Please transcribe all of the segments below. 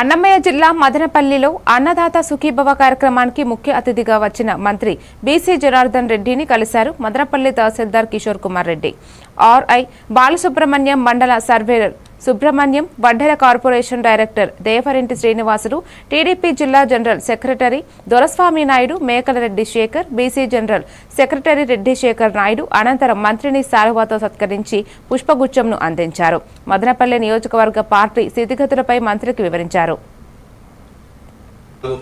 అన్నమయ్య జిల్లా మదనపల్లిలో అన్నదాత సుఖీభవ కార్యక్రమానికి ముఖ్య అతిథిగా వచ్చిన మంత్రి బీసీ జనార్దన్ రెడ్డిని కలిశారు మదనపల్లి తహసీల్దార్ కిషోర్ కుమార్ రెడ్డి. ఆర్ఐ బాలసుబ్రహ్మణ్యం మండల surveyor Subrahmanyam Vaddera corporation director Devarinti Srinivasulu TDP జిల్లా general secretary Doraswamy Naidu Mekalareddy Shekar BC general secretary Reddy Shekar Naidu అనంతరం మంత్రిని శాలువాతో సత్కరించి పుష్పగుచ్చంను అందించారు. మదనపల్లె నియోజకవర్గ పార్టీ స్థితిగతులపై మంత్రికి వివరించారు.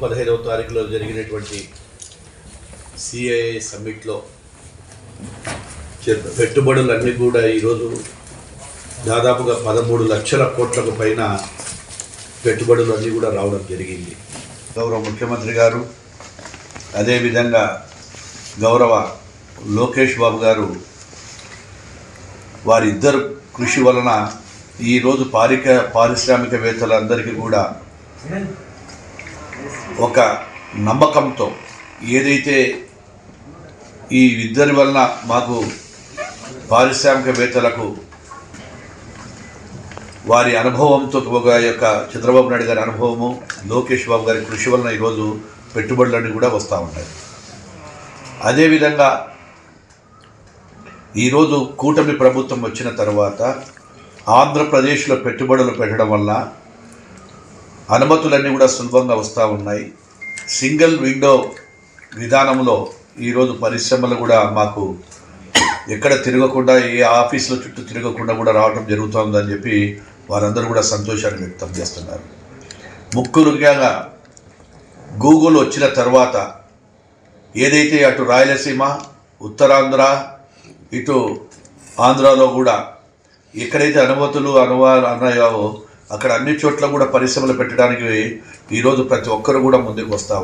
పదహైదవ తారీఖులో జరిగినటువంటి సిఐఏ సమ్మిట్లో పెట్టుబడులన్నీ కూడా ఈరోజు దాదాపుగా పదమూడు లక్షల కోట్లకు పైన పెట్టుబడులు అన్నీ కూడా రావడం జరిగింది. గౌరవ ముఖ్యమంత్రి గారు అదేవిధంగా గౌరవ లోకేష్ బాబు గారు వారిద్దరు కృషి వలన ఈరోజు పారిక పారిశ్రామికవేత్తలందరికీ కూడా ఒక నమ్మకంతో ఏదైతే ఈ ఇద్దరి వలన మాకు పారిశ్రామికవేత్తలకు వారి అనుభవంతో ఒక యొక్క చంద్రబాబు నాయుడు గారి అనుభవము లోకేష్ బాబు గారి కృషి వలన ఈరోజు పెట్టుబడులన్నీ కూడా వస్తూ ఉంటాయి అదేవిధంగా ఈరోజు కూటమి ప్రభుత్వం వచ్చిన తర్వాత ఆంధ్రప్రదేశ్లో పెట్టుబడులు పెట్టడం వల్ల అనుమతులన్నీ కూడా సులభంగా వస్తూ ఉన్నాయి. సింగిల్ విండో విధానంలో ఈరోజు పరిశ్రమలు కూడా మాకు ఎక్కడ తిరగకుండా ఏ ఆఫీసుల చుట్టూ తిరగకుండా కూడా రావడం జరుగుతుందని చెప్పి వారందరూ కూడా సంతోషాన్ని వ్యక్తం చేస్తున్నారు. ముఖ్యంగా గూగుల్ వచ్చిన తర్వాత ఏదైతే అటు రాయలసీమ ఉత్తరాంధ్ర ఇటు ఆంధ్రాలో కూడా ఎక్కడైతే అనుమతులు అనువా అన్నాయో అక్కడ అన్ని చోట్ల కూడా పరిశ్రమలు పెట్టడానికి ఈరోజు ప్రతి ఒక్కరు కూడా ముందుకు వస్తాము